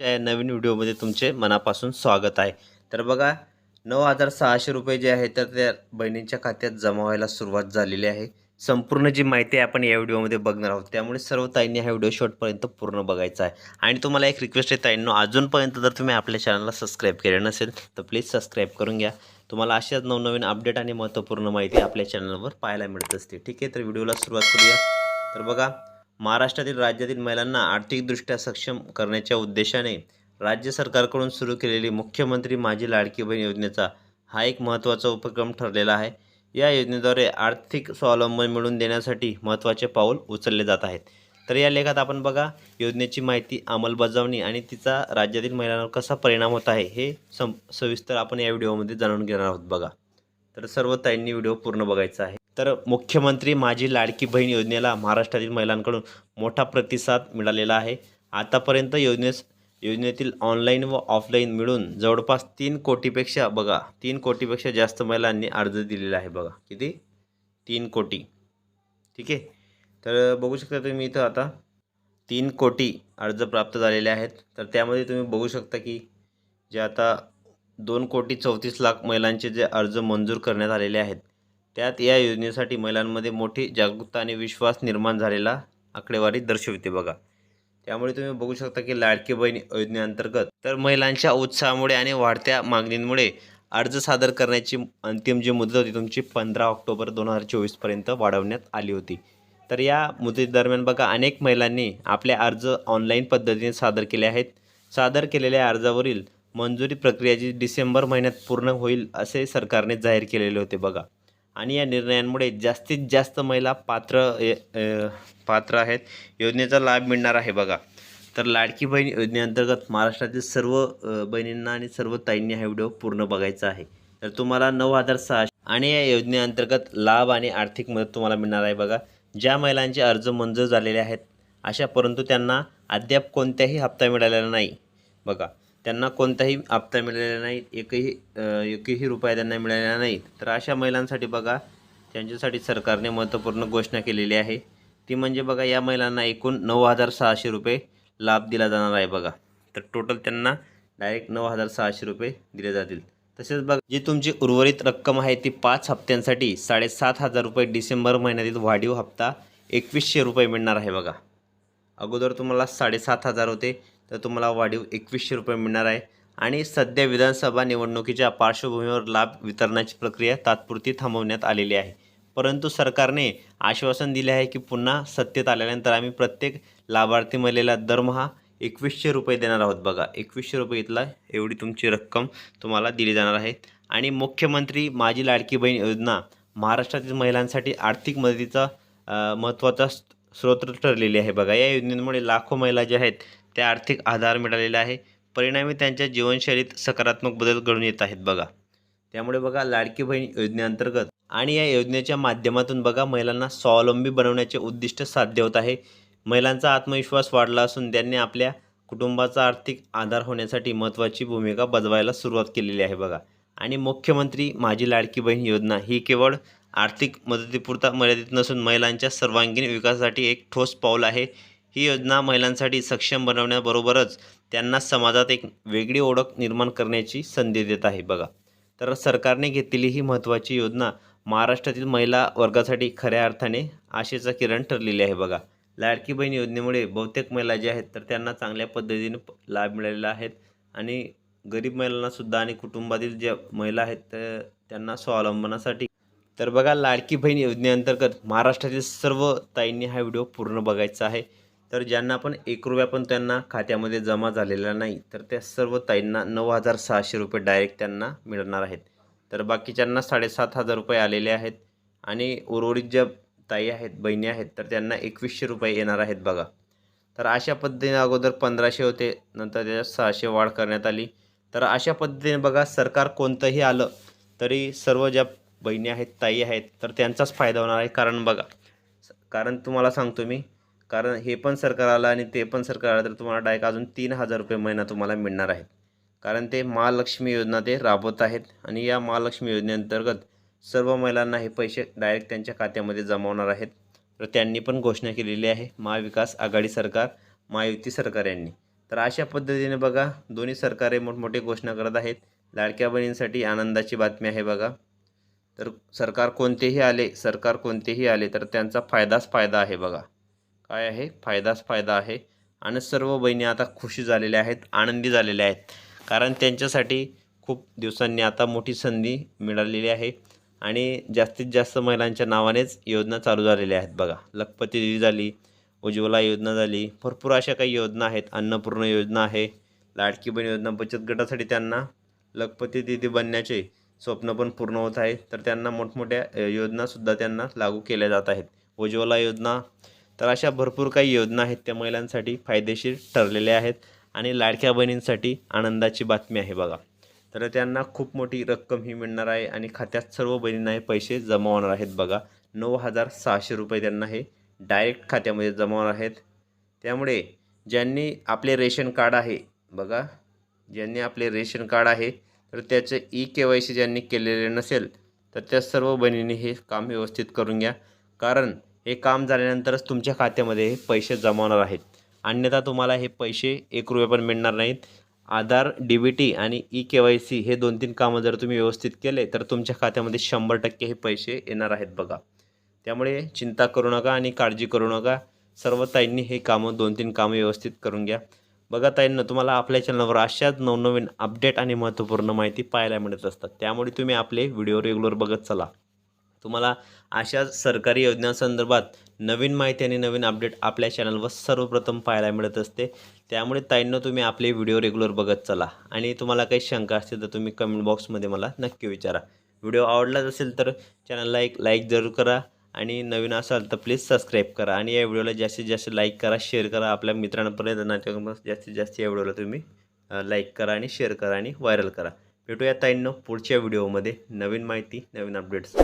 च्या या नवीन व्हिडिओमध्ये तुमचे मनापासून स्वागत आहे. तर बघा नऊ हजार सहाशे रुपये जे आहे तर त्या बहिणींच्या खात्यात जमा व्हायला सुरुवात झालेली आहे. संपूर्ण जी माहिती आहे आपण या व्हिडिओमध्ये बघणार आहोत. त्यामुळे सर्व ताईंनी हा व्हिडिओ शॉर्टपर्यंत पूर्ण बघायचा आहे. आणि तुम्हाला एक रिक्वेस्ट आहे ताईंनो अजूनपर्यंत जर तुम्ही आपल्या चॅनलला सबस्क्राईब केलं नसेल तर प्लीज सबस्क्राईब करून घ्या. तुम्हाला अशाच नवनवीन अपडेट आणि महत्त्वपूर्ण माहिती आपल्या चॅनलवर पाहायला मिळत असते ठीक आहे तर व्हिडिओला सुरुवात करूया. तर बघा महाराष्ट्रातील राज्यातील महिलांना आर्थिकदृष्ट्या सक्षम करण्याच्या उद्देशाने राज्य सरकारकडून सुरू केलेली मुख्यमंत्री माझी लाडकी बहीण योजनेचा हा एक महत्त्वाचा उपक्रम ठरलेला आहे. या योजनेद्वारे आर्थिक स्वावलंबन मिळवून देण्यासाठी महत्त्वाचे पाऊल उचलले जात आहेत. तर या लेखात आपण बघा योजनेची माहिती अंमलबजावणी आणि तिचा राज्यातील महिलांवर कसा परिणाम होत आहे हे सम सविस्तर आपण या व्हिडिओमध्ये जाणून घेणार आहोत बघा. तर सर्व ताईंनी व्हिडिओ पूर्ण बघायचा आहे. तर मुख्यमंत्री माझी लाडकी बहीण योजनेला महाराष्ट्रातील महिलांकडून मोठा प्रतिसाद मिळालेला आहे. आतापर्यंत योजनेस योजनेतील ऑनलाईन व ऑफलाईन मिळून जवळपास तीन कोटीपेक्षा बघा तीन कोटीपेक्षा जास्त महिलांनी अर्ज दिलेला आहे बघा. किती? तीन कोटी. ठीक आहे? तर बघू शकता तुम्ही इथं आता तीन कोटी अर्ज प्राप्त झालेले आहेत. तर त्यामध्ये तुम्ही बघू शकता की जे आता दोन कोटी चौतीस लाख महिलांचे जे अर्ज मंजूर करण्यात आलेले आहेत त्यात या योजनेसाठी महिलांमध्ये मोठी जागरूकता आणि विश्वास निर्माण झालेला आकडेवारी दर्शवते बघा. त्यामुळे तुम्ही बघू शकता की लाडकी बहीण योजनेअंतर्गत तर महिलांच्या उत्साहामुळे आणि वाढत्या मागणींमुळे अर्ज सादर करण्याची अंतिम जी मुदत होती तुमची पंधरा ऑक्टोबर दोन हजार चोवीसपर्यंत वाढवण्यात आली होती. तर या मुदतीदरम्यान बघा अनेक महिलांनी आपले अर्ज ऑनलाईन पद्धतीने सादर केले आहेत. सादर केलेल्या अर्जावरील मंजुरी प्रक्रिया जी डिसेंबर महिन्यात पूर्ण होईल असे सरकारने जाहीर केलेले होते बघा. आणि या निर्णयांमुळे जास्तीत जास्त महिला पात्र ए- पात्र आहेत. योजनेचा लाभ मिळणार आहे बघा. तर लाडकी बहीण योजनेअंतर्गत महाराष्ट्रातील सर्व बहिणींना आणि सर्व ताईंनी हा व्हिडिओ पूर्ण बघायचा आहे. तर तुम्हाला नऊ हजार सहाशे आणि या योजनेअंतर्गत लाभ आणि आर्थिक मदत तुम्हाला मिळणार आहे बघा. ज्या महिलांचे अर्ज मंजूर झालेले आहेत अशा परंतु त्यांना अद्याप कोणत्याही हप्ता मिळालेला नाही बघा. त्यांना कोणताही हप्ता मिळालेला नाही एकही एकही रुपया त्यांना मिळालेला नाही तर अशा महिलांसाठी बघा त्यांच्यासाठी सरकारने महत्त्वपूर्ण घोषणा केलेली आहे. ती म्हणजे बघा या महिलांना एकूण नऊ हजार सहाशे रुपये लाभ दिला जाणार आहे बघा. तर टोटल त्यांना डायरेक्ट नऊ हजार सहाशे रुपये दिले जातील. तसेच बघा जी तुमची उर्वरित रक्कम आहे ती पाच हप्त्यांसाठी साडेसात हजार रुपये डिसेंबर महिन्यातील वाढीव हप्ता एकवीसशे रुपये मिळणार आहे बघा. अगोदर तुम्हाला साडेसात हजार होते तर तुम्हाला वाढीव एकवीसशे रुपये मिळणार आहे. आणि सध्या विधानसभा निवडणुकीच्या पार्श्वभूमीवर लाभ वितरणाची प्रक्रिया तात्पुरती थांबवण्यात आलेली आहे. परंतु सरकारने आश्वासन दिले आहे की पुन्हा सत्तेत आल्यानंतर आम्ही प्रत्येक लाभार्थी महिलेला दरमहा एकवीसशे रुपये देणार आहोत. बघा एकवीसशे रुपये इथला एवढी तुमची रक्कम तुम्हाला दिली जाणार आहे. आणि मुख्यमंत्री माझी लाडकी बहीण योजना महाराष्ट्रातील महिलांसाठी आर्थिक मदतीचा महत्त्वाचा स्रोत ठरलेली आहे. बघा या योजनेमुळे लाखो महिला ज्या आहेत त्या आर्थिक आधार मिळालेला आहे. परिणामी त्यांच्या जीवनशैलीत सकारात्मक बदल घडून येत आहेत. बघा त्यामुळे बघा लाडकी बहीण योजनेअंतर्गत आणि या योजनेच्या माध्यमातून बघा महिलांना स्वावलंबी बनवण्याचे उद्दिष्ट साध्य होत आहे. महिलांचा आत्मविश्वास वाढला असून त्यांनी आपल्या कुटुंबाचा आर्थिक आधार होण्यासाठी महत्त्वाची भूमिका बजवायला सुरुवात केलेली आहे. बघा आणि मुख्यमंत्री माझी लाडकी बहीण योजना ही केवळ आर्थिक मदतीपुरता मर्यादित नसून महिलांच्या सर्वांगीण विकासासाठी एक ठोस पाऊल आहे. ही योजना महिलांसाठी सक्षम बनवण्याबरोबरच त्यांना समाजात एक वेगळी ओळख निर्माण करण्याची संधी देत आहे बघा. तर सरकारने घेतलेली ही महत्त्वाची योजना महाराष्ट्रातील महिला वर्गासाठी खऱ्या अर्थाने आशेचा किरण ठरलेली आहे बघा. लाडकी बहीण योजनेमुळे बहुतेक महिला ज्या आहेत तर त्यांना चांगल्या पद्धतीने लाभ मिळालेला आहेत आणि गरीब महिलांनासुद्धा आणि कुटुंबातील ज्या महिला आहेत तर त्यांना स्वावलंबनासाठी तर बघा लाडकी बहीण योजनेअंतर्गत महाराष्ट्रातील सर्व ताईंनी हा व्हिडिओ पूर्ण बघायचा आहे. तर ज्यांना पण एक रुपया पण त्यांना खात्यामध्ये जमा झालेला नाही तर त्या सर्व ताईंना नऊ हजार सहाशे रुपये डायरेक्ट त्यांना मिळणार आहेत. तर बाकीच्यांना साडेसात हजार रुपये आलेले आहेत आणि उर्वरित ज्या ताई आहेत बहिणी आहेत तर त्यांना एकवीसशे रुपये येणार आहेत बघा. तर अशा पद्धतीने अगोदर पंधराशे होते नंतर त्याच्यात सहाशे वाढ करण्यात आली. तर अशा पद्धतीने बघा सरकार कोणतंही आलं तरी सर्व ज्या बहिणी आहेत ताई आहेत तर त्यांचाच फायदा होणार आहे. कारण बघा स- कारण तुम्हाला सांगतो मी कारण हे पण सरकार आलं आणि ते पण सरकार आलं तर तुम्हाला डायरेक्ट अजून तीन हजार रुपये महिना तुम्हाला मिळणार आहे. कारण ते महालक्ष्मी योजना ते राबवत आहेत आणि या महालक्ष्मी योजनेअंतर्गत सर्व महिलांना हे पैसे डायरेक्ट त्यांच्या खात्यामध्ये जमावणार आहेत. तर त्यांनी पण घोषणा केलेली आहे महाविकास आघाडी सरकार महायुती सरकार यांनी. तर अशा पद्धतीने बघा दोन्ही सरकारे मोठमोठे घोषणा करत आहेत. लाडक्या बहिणींसाठी आनंदाची बातमी आहे बघा. तर सरकार कोणतेही आले सरकार कोणतेही आले तर त्यांचा फायदाच फायदा आहे बघा. काय आहे? फायदाच फायदा आहे. आणि सर्व बहिणी आता खुशी झालेल्या आहेत आनंदी झालेल्या आहेत. कारण त्यांच्यासाठी खूप दिवसांनी आता मोठी संधी मिळालेली आहे. आणि जास्तीत जास्त महिलांच्या नावानेच योजना चालू झालेल्या आहेत बघा. लखपती दिदी झाली उज्ज्वला योजना झाली भरपूर अशा काही योजना आहेत. अन्नपूर्ण योजना आहे लाडकी बहीण योजना बचत गटासाठी त्यांना लखपती दिदी बनण्याचे स्वप्न पण पूर्ण होत आहे. तर त्यांना मोठमोठ्या योजनासुद्धा त्यांना लागू केल्या जात आहेत. उज्ज्वला योजना तर अशा भरपूर काही योजना आहेत त्या महिलांसाठी फायदेशीर ठरलेल्या आहेत आणि लाडक्या बहिणींसाठी आनंदाची बातमी आहे बघा. तर त्यांना खूप मोठी रक्कम ही मिळणार आहे आणि खात्यात सर्व बहिणींना हे पैसे जमा होणार आहेत बघा. नऊ हजार सहाशे रुपये त्यांना हे डायरेक्ट खात्यामध्ये जमा होणार आहेत. त्यामुळे ज्यांनी आपले रेशन कार्ड आहे बघा ज्यांनी आपले रेशन कार्ड आहे तर त्याचे ई के वाय सी ज्यांनी केलेले नसेल तर त्या सर्व बहिणींनी हे काम व्यवस्थित करून घ्या. कारण हे काम झाल्यानंतरच तुमच्या खात्यामध्ये हे पैसे जमा होणार आहेत. अन्यथा तुम्हाला हे पैसे एक रुपये पण मिळणार नाहीत. आधार डी बी टी आणि ई के वाय सी हे दोन तीन कामं जर तुम्ही व्यवस्थित केले तर तुमच्या खात्यामध्ये शंभर टक्के हे पैसे येणार आहेत बघा. त्यामुळे चिंता करू नका आणि काळजी करू नका. सर्व ताईंनी हे कामं दोन तीन कामं व्यवस्थित करून घ्या. बघा ताईंना तुम्हाला आपल्या चॅनलवर अशाच नवनवीन अपडेट आणि महत्त्वपूर्ण माहिती पाहायला मिळत असतात. त्यामुळे तुम्ही आपले व्हिडिओ रेग्युलर बघत चला. तुम्हाला अशा सरकारी योजनांसंदर्भात नवीन माहिती आणि नवीन अपडेट आपल्या चॅनलवर सर्वप्रथम पाहायला मिळत असते. त्यामुळे ताईंना तुम्ही आपले व्हिडिओ रेग्युलर बघत चला. आणि तुम्हाला काही शंका असतील तर तुम्ही कमेंट बॉक्समध्ये मला नक्की विचारा. व्हिडिओ आवडलाच असेल तर चॅनलला एक लाईक जरूर करा. आणि नवीन असाल तर प्लीज सबस्क्राईब करा आणि या व्हिडिओला जास्तीत जास्त लाईक करा शेअर करा. आपल्या मित्रांपर्यंत नातेवाईकांपर्यंत जास्तीत जास्त या व्हिडिओला तुम्ही लाईक करा आणि शेअर करा आणि व्हायरल करा. भेटूया ताईंनो पुढच्या व्हिडिओमध्ये नवीन माहिती नवीन अपडेट्स